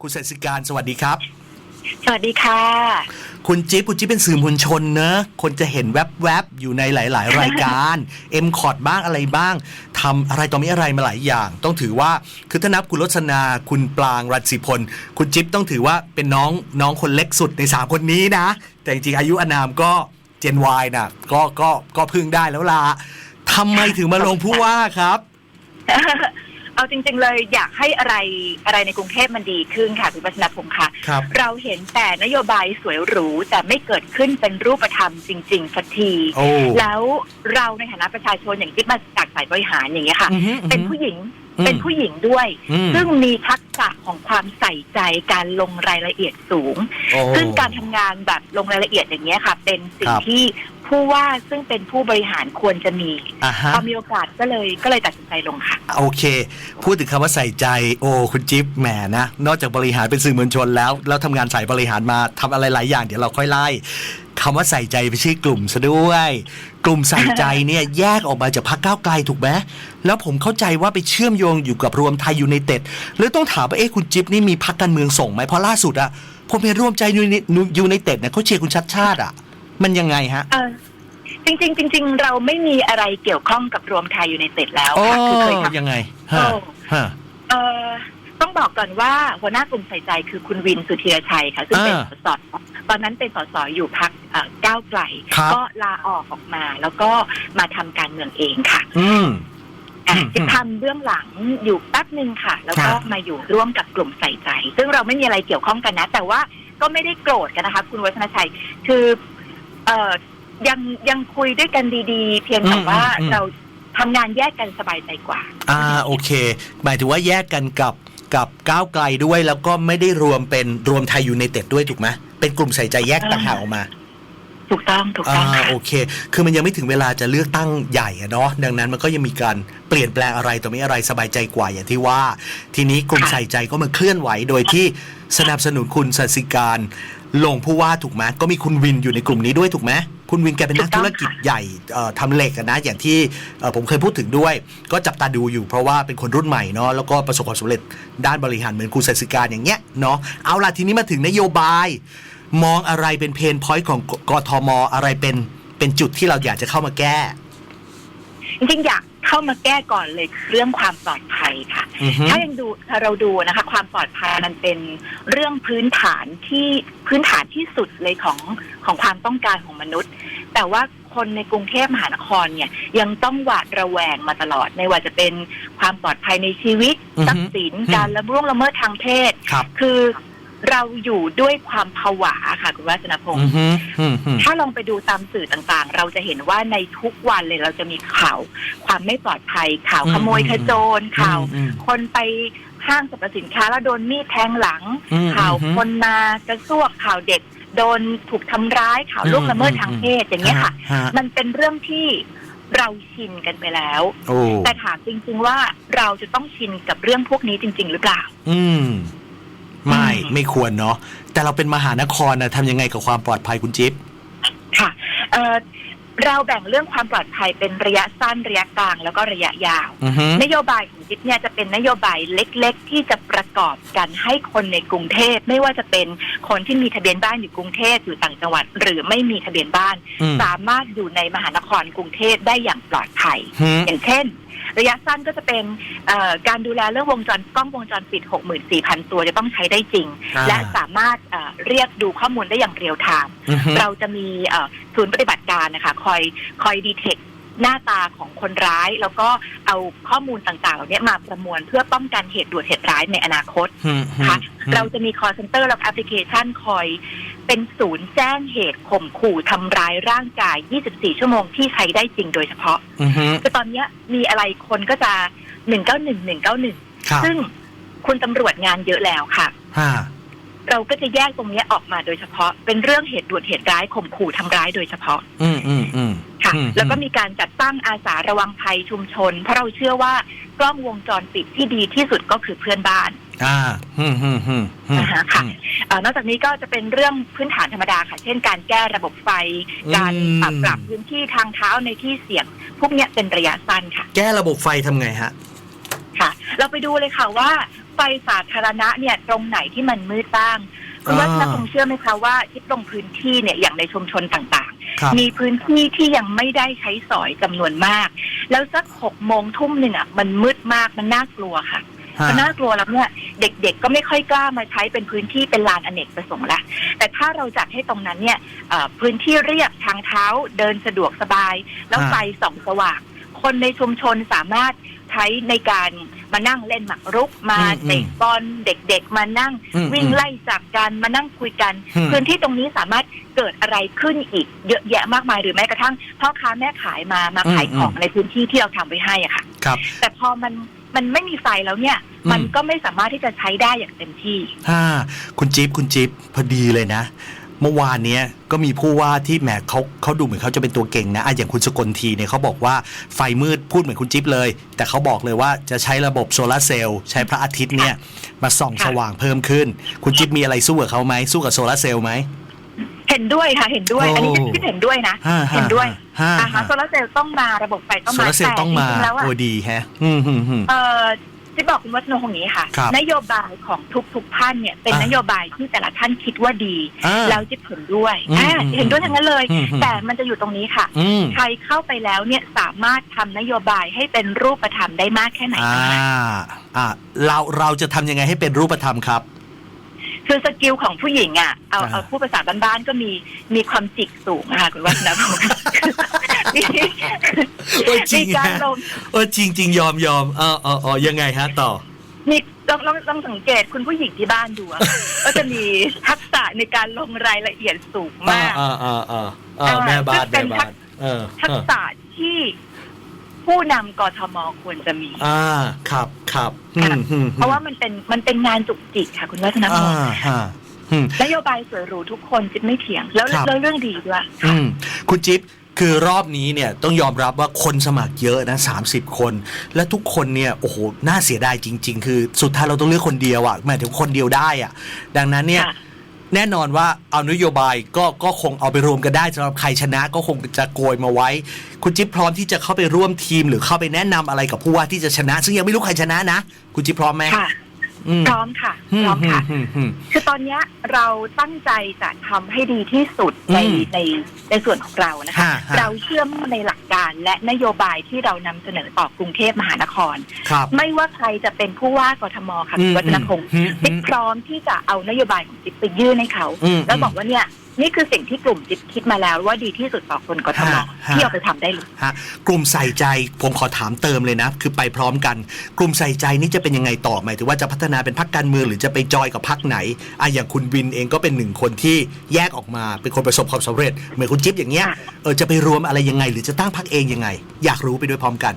คุณสันสิการสวัสดีครับ สวัสดีค่ะ คุณจิ๊บคุณจิ๊บเป็นสื่อมวลชนเนอะคนจะเห็นแวบๆ อยู่ในหลาย ๆ รายการ M คอร์ดบ้างอะไรบ้างทำอะไรต่อมีอะไรมาหลายอย่าง ต้องถือว่าคือถ้านับคุณรสนาคุณปลางรัตสิพล คุณจิ๊บต้องถือว่าเป็นน้องน้องคนเล็กสุดใน3คนนี้นะ แต่จริงๆอายุอานามก็เจน Y นะก็ก็ก็พึ่งได้แล้วล่ะทำไมถึงมาลงผู้ว่าครับ เอาจริง ๆ เลยอยากให้อะไรอะไรในกรุงเทพมันดีขึ้นค่ะคุณวัฒนพงศ์ค่ะ ครับ เราเห็นแต่นโยบายสวยหรูแต่ไม่เกิดขึ้นเป็นรูปธรรมจริงๆสักที โอ้ แล้วเราในฐานะประชาชนอย่างที่มาจากสายบริหารอย่างเงี้ยค่ะ อือฮึเป็นผู้หญิงอืม เป็นผู้หญิงด้วยอืมซึ่งมีทักษะของความใส่ใจการลงรายละเอียดสูงโอ้ซึ่งการทำงานแบบลงรายละเอียดอย่างเงี้ยค่ะ เป็นสิ่คงรับที่ผู้ว่าซึ่งเป็นผู้บริหารควรจะมีอ่าฮะพอมีโอกาสก็เลยก็เลยตัดสินใจลงค่ะโอเค พูดถึงคำว่าใส่ใจโอ้คุณจิ๊บแหมนะ นอกจากบริหารเป็นสื่อมวลชนแล้ว แล้วทำงานสายบริหารมาทำอะไรหลายอย่างเดี๋ยวเราค่อยไล่ คำว่าใส่ใจไปนชื่อกลุ่มซะด้วย กลุ่มใส่ใจเนี่ยแยกออกมาจากพรรคก้าวไกลถูกไหมแล้วผมเข้าใจว่าไปเชื่อมโยงอยู่กับรวมไทยยูไนเต็ดหรือต้องถามว่าเอ๊ะคุณจิ๊บนี่มีพรรคการเมืองส่งไหมเพราะล่าสุดอะผมเห็นรวมใจยูไนเต็ดเนี่ยเขาเชียร์คุณชัดชาติอะมันยังไงฮะเออจริงๆจริงๆเราไม่มีอะไรเกี่ยวข้องกับรวมไทยอยู่ในเต็ดแล้วโอ้ค่ะคือเคยทำยังไงฮะโอ้ฮะเออ ต้องบอกก่อนว่าหัวหน้ากลุ่มใส่ใจคือคุณวินสุธีรชัยค่ะซึ่งเป็นอ่าสสตอนนั้นเป็นสสอยู่พักก้าวไกลครับก็ลาออกออกมา แล้วก็มาทำการเมืองเองค่ะ อืมอะอืมที่ทำเบื้องหลังอยู่แป๊บหนึ่งค่ะ แล้วก็ครับมาอยู่ร่วมกับกลุ่มใส่ใจ ซึ่งเราไม่มีอะไรเกี่ยวข้องกันนะ แต่ว่าก็ไม่ได้โกรธกันนะคะคุณวัฒนชัย คือเอ่อยังยังคุยด้วยกันดีๆ เพียงแต่ว่าอืมอืมเราทำงานแยกกันสบายใจกว่า อ่าโอเค หมายถึงว่าแยกกันกับ กับก้าวไกลด้วยแล้วก็ไม่ได้รวมเป็นรวมไทยยูไนเต็ดด้วยถูกไหมเป็นกลุ่มใส่ใจแยกต่างหากออกมา ถูกต้องถูกอ่าต้องค่ะโอเค คือมันยังไม่ถึงเวลาจะเลือกตั้งใหญ่อะเนาะดังนั้นมันก็ยังมีการเปลี่ยนแปลงอะไรต่อมีอะไรสบายใจกว่าอย่างที่ว่า ทีนี้กลุ่มใส่ใจก็มาเคลื่อนไหวโดยที่สนับสนุนคุณสัสิการ ลงผู้ว่าถูกไหมก็มีคุณวินอยู่ในกลุ่มนี้ด้วยถูกไหมคุณวินแกเป็นนักธุรกิจใหญ่เอ่อทำเหล็กอะนะอย่างที่เอ่อผมเคยพูดถึงด้วย ก็จับตาดูอยู่เพราะว่าเป็นคนรุ่นใหม่เนาะแล้วก็ประสบความสำเร็จด้านบริหารเหมือนคุณสัสิการอย่างเงี้ยเนาะเอาล่ะทีนี้มาถึงนโยบาย มองอะไรเป็นเพนพอยต์ของกทมอะไรเป็นเป็นจุดที่เราอยากจะเข้ามาแก้ จริงๆอยากเข้ามาแก้ก่อนเลยคือเรื่องความปลอดภัยค่ะ อือฮึ ถ้ายังดูถ้าเราดูนะคะ ความปลอดภัยมันเป็นเรื่องพื้นฐานที่พื้นฐานที่สุดเลยของของความต้องการของมนุษย์ แต่ว่าคนในกรุงเทพมหานครเนี่ย ยังต้องหวาดระแวงมาตลอด ไม่ว่าจะเป็นความปลอดภัยในชีวิตอือฮึทรัพย์สินอืม การละล่วงละเมิดทางเพศ ครับ คือ เราอยู่ด้วยความผวาค่ะคุณวัฒนพงศ์อือฮึอืมฮึถ้าลองไปดูตามสื่อต่างๆ เราจะเห็นว่าในทุกวันเลยเราจะมีข่าวความไม่ปลอดภัย ข่าวอืมขโมยขโจรข่าวอืมคนไปห้างสรรพสินค้าแล้วโดนมีดแทงหลังอืมข่าวอืมคนมากระซวกข่าวเด็ก โดนถูกทำร้ายข่าวล่วงละเมิดทางเพศอย่างเงี้ยค่ะฮะมันเป็นเรื่องที่เราชินกันไปแล้วโอ้แต่ถามจริง ๆ ว่าเราจะต้องชินกับเรื่องพวกนี้จริง ๆ หรือเปล่า อืม ไม่อืมไม่ควรเนาะแต่เราเป็นมหานครนะทำยังไงกับความปลอดภัยคุณจิ๊บค่ะเอ่อเราแบ่งเรื่องความปลอดภัยเป็นระยะสั้นระยะกลางแล้วก็ระยะยาวอือฮึนโยบายของจิ๊บเนี่ยจะเป็นนโยบายเล็ก ๆ ที่จะประกอบกันให้คนในกรุงเทพไม่ว่าจะเป็นคนที่มีทะเบียนบ้านอยู่กรุงเทพอยู่ต่างจังหวัด หรือไม่มีทะเบียนบ้านอืมสามารถอยู่ในมหานครกรุงเทพได้อย่างปลอดภัยฮึอย่างเช่น ระยะสั้นก็จะเป็นเอ่อการดูแลเรื่องวงจรกล้องวงจรปิด 64,000 ตัวจะต้องใช้ได้จริงอ่าและสามารถเอ่อเรียกดูข้อมูลได้อย่างเรียลไทม์อือฮึเราจะมีเอ่อศูนย์ปฏิบัติการนะคะคอยคอยดีเทค หน้าตาของคนร้าย แล้วก็เอาข้อมูลต่างๆเหล่านี้มาประมวลเพื่อป้องกันเหตุด่วนเหตุร้ายในอนาคตฮึฮึค่ะฮึเราจะมี call center และแอปพลิเคชันคอยเป็นศูนย์แจ้งเหตุข่มขู่ทำร้ายร่างกาย 24 ชั่วโมงที่ใช้ได้จริงโดยเฉพาะอือฮึคือตอนเนี้ยมีอะไรคนก็จะ 191 191ครับซึ่งคุณตำรวจงานเยอะแล้วค่ะฮะเราก็จะแยกตรงเนี้ยออกมาโดยเฉพาะ เป็นเรื่องเหตุด่วนเหตุร้ายข่มขู่ทำร้ายโดยเฉพาะ อืมอืมอืม ค่ะ อืม แล้วก็มีการจัดตั้งอาสาระวังภัยชุมชน เพราะเราเชื่อว่ากล้องวงจรปิดที่ดีที่สุดก็คือเพื่อนบ้าน อ่าฮึฮึฮึฮึนะคะค่ะ เอ่อนอกจากนี้ก็จะเป็นเรื่องพื้นฐานธรรมดาค่ะ เช่นการแก้ระบบไฟการอืมปรับปรับพื้นที่ทางเท้าในที่เสี่ยง พวกเนี้ยเป็นระยะสั้นค่ะ แก้ระบบไฟทำไงฮะ ค่ะเราไปดูเลยค่ะว่าไฟสาธารณะเนี่ยตรงไหนที่มันมืดบ้างคุณวัฒนอ่าคงเชื่อไหมคะว่าที่ตรงพื้นที่เนี่ยอย่างในชุมชนต่างครับๆ มีพื้นที่ที่ยังไม่ได้ใช้สอยจำนวนมาก แล้วสักหกโมงทุ่มหนึ่งอะมันมืดมากมันน่ากลัวค่ะฮะมันน่ากลัวแล้วเนี่ยเด็กๆก็ไม่ค่อยกล้ามาใช้เป็นพื้นที่เป็นลานอเนกประสงค์ละแต่ถ้าเราจัดให้ตรงนั้นเนี่ยเอ่อพื้นที่เรียบทางเท้าเดินสะดวกสบาย แล้วอ่าไฟส่องสว่างคนในชุมชนสามารถใช้ในการมานั่งเล่นหมากรุก มาอืมอืมเตะบอลเด็กๆ มานั่งอืมวิ่งไล่จับกันมานั่งคุยกันอืมพื้นที่ตรงนี้สามารถเกิดอะไรขึ้นอีกเยอะแยะมากมายหรือแม้กระทั่งพ่อค้าแม่ขายมามาอืมขายของอืมในพื้นที่ที่เราทำไว้ให้อะค่ะครับแต่พอมันมันไม่มีไฟแล้วเนี่ยอืมมันก็ไม่สามารถที่จะใช้ได้อย่างเต็มที่ฮ่าคุณจิ๊บคุณจิ๊บพอดีเลยนะ เมื่อวานเนี้ยก็มีผู้ว่าที่แหมเขาเขาดูเหมือนเขาจะเป็นตัวเก่งนะอะอย่างคุณสกลทีเนี่ยเขาบอกว่าไฟมืดพูดเหมือนคุณจิ๊บเลย แต่เขาบอกเลยว่าจะใช้ระบบโซลาร์เซลล์ใช้พระอาทิตย์เนี่ยมาส่องค่ะสว่างเพิ่มขึ้น คุณจิ๊บมีอะไรสู้กับเขาไหมสู้กับโซลาร์เซลล์ไหมเห็นด้วยค่ะเห็นด้วยโอ้อันนี้ที่เห็นด้วยนะฮ่าเห็นด้วยฮ่าอ่าฮะฮ่าโซลาร์เซลล์ต้องมาระบบไฟต้องโซมาลาร์เซลล์ต้องมาจริงๆแล้วอะโอ้ดีแฮะอืมอืมอื มเอ่อที่บอกคุณวัฒนงอย่างนี้ค่ะ ครับนโยบายของทุกทุกๆท่านเนี่ยเป็นอ่านนโยบายที่แต่ละท่านคิดว่าดีอ่าแล้วจิ๊บเห็นด้วยอืมอ่าอืมเห็นด้วยทั้งนั้นเลยอืมอืม แต่มันจะอยู่ตรงนี้ค่ะ อืมใครเข้าไปแล้วเนี่ยสามารถทำนโยบายให้เป็นรูปธรรมได้มากแค่ไหนอ่าต่างหากอ่าเราเราจะทำยังไงให้เป็นรูปธรรมครับ คือสกิลของผู้หญิงอะเอาอ่า เอาผู้ภาษาบ้านๆก็มีมีความจิกสูงนะคะคุณวัฒนพงศ์มี โอ้ยจริงมีการฮะลงเออจริงจริงยอมยอมเออเออเออยังไงฮะต่อ มีลองลองลองสังเกตคุณผู้หญิงที่บ้านดูอะ ก็จะมีทักษะในการลงรายละเอียดสูงมาก อ่าอ่าอ่าอ่าแม่บ้านเป็แม่นบ้านเออทักษะที่ผู้นำกทมควรจะมี อ่าครับครับอืมอืมเพราะว่ามันเป็นมันเป็นงานจุกจิกค่ะคุณวัฒนพอ่างศ์ฮะอืม นโยบายสวยหรูทุกคนจิ๊บไม่เถียง แล้วครับ แล้วเรื่องดีด้วย อืมคุณจิ๊บ คือรอบนี้เนี่ยต้องยอมรับว่าคนสมัครเยอะนะ30 คน และทุกคนเนี่ยโอ้โหน่าเสียดายจริง ๆ คือสุดท้ายเราต้องเลือกคนเดียวอะ่ะหมายถึงคนเดียวได้อะ่ะ ดังนั้นเนี่ยค่ะแน่นอนว่าเอานโยบายก็ก็คงเอาไปรวมกันได้สำหรับใครชนะก็คงจะโกยมาไว้ คุณจิ๊บพร้อมที่จะเข้าไปร่วมทีมหรือเข้าไปแนะนำอะไรกับผู้ว่าที่จะชนะ ซึ่งยังไม่รู้ใครชนะนะ คุณจิ๊บพร้อมไหมค่ะอืม พร้อมค่ะพร้อมค่ะอืมอืมคือตอนเนี้ยเราตั้งใจจะทำให้ดีที่สุดในอืมในในส่วนของเรานะคะฮะฮะเราเชื่อมั่นในหลักการและนโยบายที่เรานำเสนอต่อกรุงเทพมหานครครับไม่ว่าใครจะเป็นผู้ว่ากทมค่ะคุณวัฒนพงศ์อืมอืจิ๊บมพร้อมที่จะเอานโยบายของจิ๊บไปยื่นให้เขาอืมแล้วบอกว่าเนี่ย นี่คือสิ่งที่กลุ่มจิ๊บคิดมาแล้วว่าดีที่สุดต่อคนกทมฮะฮะ ที่เอาไปทำได้เลย ฮะกลุ่มใส่ใจผมขอถามเติมเลยนะ คือไปพร้อมกัน กลุ่มใส่ใจนี่จะเป็นยังไงต่อหมายถึงว่าจะพัฒนาเป็นพักการเมืองหรือจะไปจอยกับพักไหนอะอย่างคุณวินเองก็เป็นหนึ่งคนที่แยกออกมาเป็นคนประสบความสำเร็จเหมือนคุณจิ๊บอย่างเงี้ยค่ะ เออจะไปรวมอะไรยังไง หรือจะตั้งพักเองยังไง อยากรู้ไปด้วยพร้อมกัน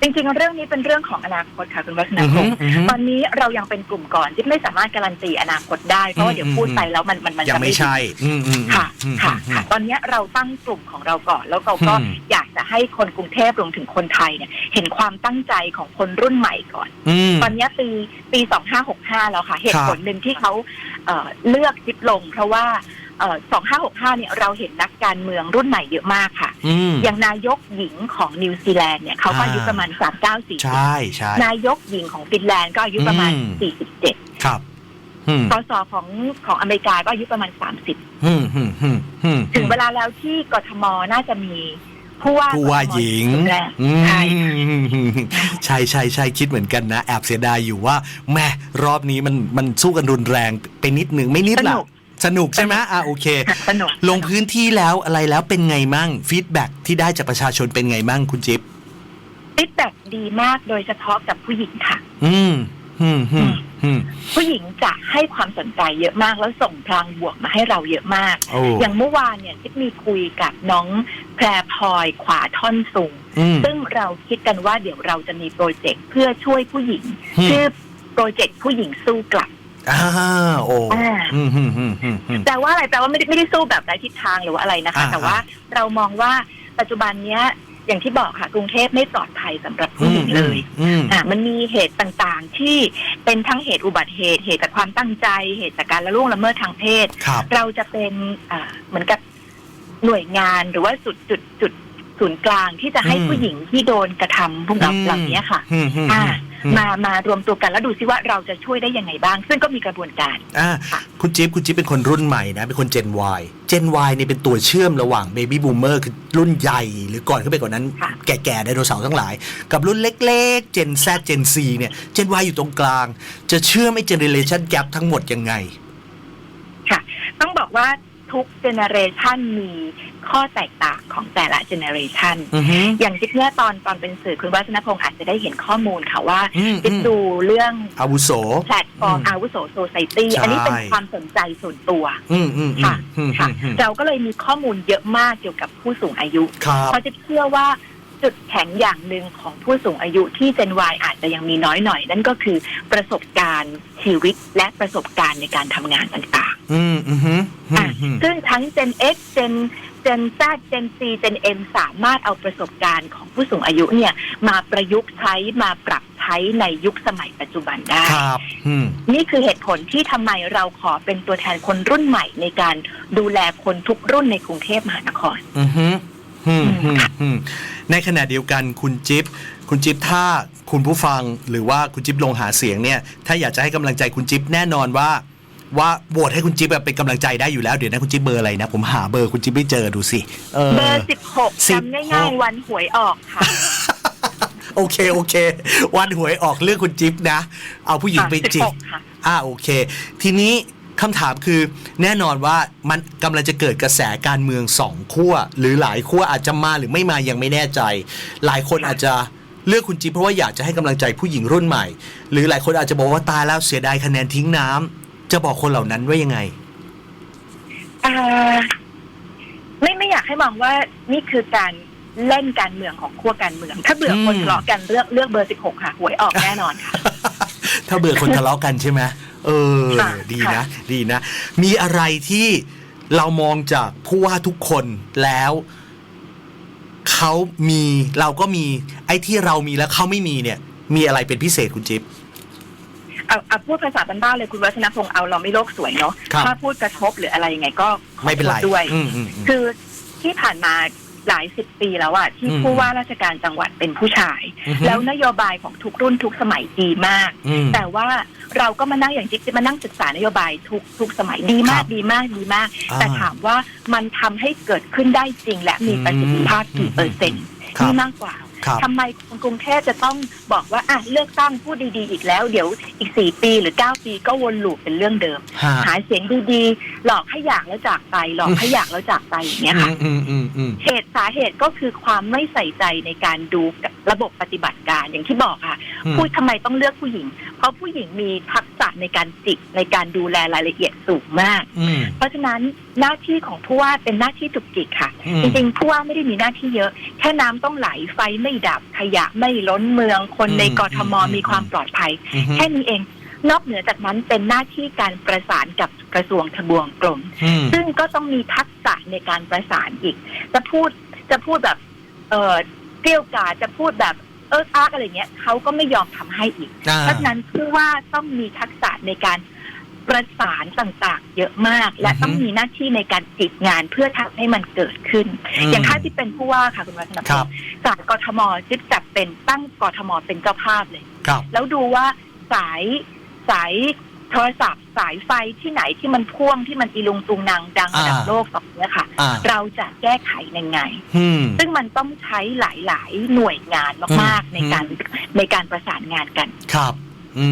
จริงๆ เรื่องนี้เป็นเรื่องของอนาคตค่ะคุณวัฒนอือพฮึงศ์อือฮึตอนนี้เรายังเป็นกลุ่มก่อนที่ไม่สามารถการันตีอนาคตได้เพราะว่าเดี๋ยวพูดไปแล้วมันมันมันยังจะไม่ดีใช่อืมอืมค่ะอืมค่ะอืมค่ะ ตอนนี้เราตั้งกลุ่มของเราก่อน แล้วเราก็อืมอยากจะให้คนกรุงเทพรวมถึงคนไทยเนี่ย เห็นความตั้งใจของคนรุ่นใหม่ก่อนอืมตอนนี้ปีปี2565แล้วค่ะ เหตุผลหนึ่งที่เขาเอ่อเลือกจิบลง เพราะว่า เอ่อ2565เนี่ยเราเห็นนักการเมืองรุ่นใหม่เยอะมากค่ะ อืม อย่างนายกหญิงของนิวซีแลนด์เนี่ยเขาก็อายุอ่า ประมาณ39ใช่ใช่40นายกหญิงของฟินแลนด์ก็อายุประมาณอืม47ครับอืมสสของของอเมริกาก็อายุประมาณ30อืมอืมอืมอืมถึงเวลาแล้วที่กทมน่าจะมีผู้ว่าผู้ว่ากทมหญิงคนแรกอืมใช่ใช่ใช่ใช่คิดเหมือนกันนะ แอบเสียดายอยู่ว่าแม่รอบนี้มันมันสู้กันรุนแรงไปนิดหนึ่งไม่นิดสหละนุก สนุกใช่ไหมอะโอเคค่ะสนุกลงพื้นที่แล้วอะไรแล้วเป็นไงมั่งฟีดแบ็ที่ได้จากประชาชนเป็นไงมั่งคุณจิ๊บฟีดแบ็ดีมากโดยเฉพาะกับผู้หญิงค่ะ อืมอืมอืมอืมผู้หญิงจะให้ความสนใจเยอะมากแล้วส่งพลังบวกมาให้เราเยอะมากโอ้อย่างเมื่อวานเนี่ยที่มีคุยกับน้องแพรพลอยขวาท่อนสูงอืมซึ่งเราคิดกันว่าเดี๋ยวเราจะมีโปรเจกต์เพื่อช่วยผู้หญิงอืมชื่อโปรเจกต์ผู้หญิงสู้กลับ อ่าโอ้อ่า อืมอืมอืมอืมอืม แต่ว่าอะไรแปลว่าไม่ได้ไม่ได้สู้แบบไร้ทิศทางหรือว่าอะไรนะคะ อ่าแต่ว่าเรามองว่าปัจจุบันเนี้ยอย่างที่บอกค่ะ กรุงเทพไม่ปลอดภัยสำหรับผู้หญิงเลยอืม อะมันมีเหตุต่างๆ ที่เป็นทั้งเหตุอุบัติเหตุเหตุจากความตั้งใจ เหตุจากการละล่วงละเมิดทางเพศ ครับ เราจะเป็นอ่าเหมือนกับหน่วยงานหรือว่าจุดจุดจุด ศูนย์กลางที่จะให้อืมผู้หญิงที่โดนกระทำพวกเราเหล่านี้ค่ะอืมอืมอ่าอืมมามารวมตัวกันแล้วดูซิว่าเราจะช่วยได้ยังไงบ้าง ซึ่งก็มีกระบวนการอ่าค่ะคุณจิ๊บคุณจิ๊บเป็นคนรุ่นใหม่นะ เป็นคน Gen Y Gen Y เนี่ยเป็นตัวเชื่อมระหว่าง Baby Boomer คือรุ่นใหญ่ หรือก่อนขึ้นไปกว่านั้นค่ะแก่ๆไดโนเสาร์ทั้งหลาย กับรุ่นเล็กๆ Gen Z Gen C เนี่ย Gen Y อยู่ตรงกลาง จะเชื่อมไม่ Generation Gap ทั้งหมดยังไง ค่ะ ต้องบอกว่า ทุกเจเนเรชันมีข้อแตกต่างของแต่ละเจเนเรชันอือฮึอย่างที่เมื่อตอนตอนเป็นสื่อคุณวัฒนพงศ์อาจจะได้เห็นข้อมูลค่ะว่าอืมจะดูเรื่องอาวุโสแพลตฟอร์มอืมอาวุโสโซไซตี้ใช่อันนี้เป็นความสนใจส่วนตัวอืมอืมอืมค่ะอืมค่ะอืมเราก็เลยมีข้อมูลเยอะมากเกี่ยวกับผู้สูงอายุครับเพราะจะเชื่อว่า จุดแข็งอย่างหนึ่งของผู้สูงอายุที่ Gen Y อาจจะยังมีน้อยหน่อย นั่นก็คือประสบการณ์ชีวิตและประสบการณ์ในการทำงานต่างอืมอืมอืมๆอะอืมซึ่งทั้ง Gen X Gen Gen Z Gen C Gen M สามารถเอาประสบการณ์ของผู้สูงอายุเนี่ย มาประยุกต์ใช้มาปรับใช้ในยุคสมัยปัจจุบันได้ครับอืมนี่คือเหตุผลที่ทำไมเราขอเป็นตัวแทนคนรุ่นใหม่ในการดูแลคนทุกรุ่นในกรุงเทพมหานคร อือฮึอืมอืมอืม ในขณะเดียวกันคุณจิ๊บคุณจิ๊บถ้าคุณผู้ฟังหรือว่าคุณจิ๊บลงหาเสียงเนี่ยถ้าอยากจะให้กำลังใจคุณจิ๊บแน่นอนว่า ว่าโหวตให้คุณจิ๊บแบบเป็นกำลังใจได้อยู่แล้วเดี๋ยวนะคุณจิ๊บเบอร์อะไรนะ ผมหาเบอร์คุณจิ๊บไม่เจอดูสิเออเบอร์สิบหกสิบหกจำง่ายๆวันหวยออกค่ะโอเคโอเค วันหวยออกเลือกคุณจิ๊บนะ เอาผู้หญิงไปจิก16ค่ะอ่าโอเค ทีนี้ คำถามคือแน่นอนว่ามันกำลังจะเกิดกระแสการเมืองสองขั้วหรือหลายขั้วอาจจะมาหรือไม่มายังไม่แน่ใจ หลายคนอาจจะเลือกคุณจิ๊บเพราะว่าอยากจะให้กำลังใจผู้หญิงรุ่นใหม่ หรือหลายคนอาจจะบอกว่าตายแล้วเสียดายคะแนนทิ้งน้ำจะบอกคนเหล่านั้นว่ายังไงอ่าไม่ไม่อยากให้มองว่านี่คือการเล่นการเมืองของขั้วการเมือง ถ้าเบื่อคนอืมทะเลาะกันเลือกเลือกเบอร์สิบหกค่ะหวยออกแน่นอนค่ะ ถ้าเบื่อคนทะเลาะกันใช่ไหม เออ ค่ะดีค่ะนะดีนะ มีอะไรที่เรามองจากผู้ว่าทุกคนแล้ว เขามีเราก็มี ไอ้ที่เรามีแล้วเขาไม่มีเนี่ย มีอะไรเป็นพิเศษคุณจิ๊บ เอาเอาพูดภาษาบ้านๆเลยคุณวัฒนพงศ์เอาเราไม่โลกสวยเนาะครับ ถ้าพูดกระทบหรืออะไรยังไงก็ขอไม่เป็นไรโทษด้วย อืมอืมอืม คือที่ผ่านมา หลายสิบปีแล้วอะที่อืมผู้ว่าราชการจังหวัดเป็นผู้ชาย อือฮึ แล้วนโยบายของทุกรุ่นทุกสมัยดีมาก อืม แต่ว่าเราก็มานั่งอย่างจิ๊บจะมานั่งศึกษานโยบายทุกทุกสมัยดีมาคกรับดีมากดีมาก อ่าแต่ถามว่ามันทำให้เกิดขึ้นได้จริงและมีประสิทธิภาพอืกี่มเปอร์เซ็นต์ครับ นี่มากกว่าครับ ทำไมคนกรุงเทพจะต้องบอกว่าอะเลือกตั้งพูดดีๆ อีกแล้ว เดี๋ยวอีกสี่ปีหรือเก้าปีก็วนลูปเป็นเรื่องเดิมฮะหาเสียงดีๆ หลอกให้อยากแล้วจากไป หลอกให้อยากแล้วจากไปอย่างเงี้ยค่ะอืมอืมอืมอืมเหตุสาเหตุก็คือความไม่ใส่ใจในการดูระบบปฏิบัติการอย่างที่บอกค่ะอืมพูดทำไมต้องเลือกผู้หญิง เพราะผู้หญิงมีทักษะในการจิกในการดูแลรายละเอียดสูงมากอืมเพราะฉะนั้นหน้าที่ของผู้ว่าเป็นหน้าที่จุกจิกค่ะอืมจริงๆผู้ว่าไม่ได้มีหน้าที่เยอะแค่น้ำต้องไหลไฟไม่ดับขยะไม่ล้นเมืองคนในอืมกทมอืมมีความปลอดภัยอืมแค่นี้เอง นอกเหนือจากนั้นเป็นหน้าที่การประสานกับกระทรวงทบวงกรมอืมซึ่งก็ต้องมีทักษะในการประสานอีก จะพูดจะพูดแบบเออเกลี้ยวกล่อมจะพูดแบบเอออาร์กอะไรเงี้ยเขาก็ไม่ยอมทำให้อีกอ่าเพราะฉะนั้นผู้ว่าต้องมีทักษะในการ ประสานต่างๆ เยอะมาก และอือฮึต้องมีหน้าที่ในการจิตงานเพื่อทำให้มันเกิดขึ้นมอย่างถ้าที่เป็นผู้ว่าค่ะคุณวัฒนพครังบศ์สายกทมจิ๊บจับเป็นตั้งกทมเป็นเจ้าภาพเลยครับแล้วดูว่าสายสายโทรศัพท์สายไฟที่ไหนที่มันพ่วงที่มันอีลุงตุงนางดังระดับอ่าโลกตอนนี้ค่ะอ่าเราจะแก้ไขยังไงอืมซึ่งมันต้องใช้หลาย ๆ หน่วยงานมากอืมๆในการในการประสานงานกัน ครับอืม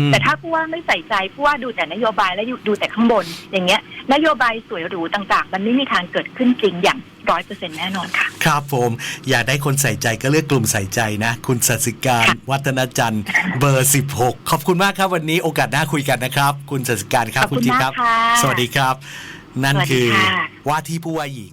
แต่ถ้าผู้ว่าไม่ใส่ใจผู้ว่าดูแต่นโยบายและดูแต่ข้างบน อย่างเงี้ย นโยบายสวยหรูต่างๆ มันไม่มีทางเกิดขึ้นจริงอย่างร้อยเปอร์เซ็นแน่นอนค่ะ ครับผมอยากได้คนใส่ใจก็เลือกกลุ่มใส่ใจนะ คุณสัสิการค่ะวัฒนจันทร์เบอร์16ขอบคุณมากครับวันนี้โอกาสหน้าคุยกันนะครับ คุณสัสิการครับขอบคุณจิ๊บมากครับค่ะสวัสดีครับ นั่นสวัสดีคือค่ะว่าที่ผู้ว่าหญิง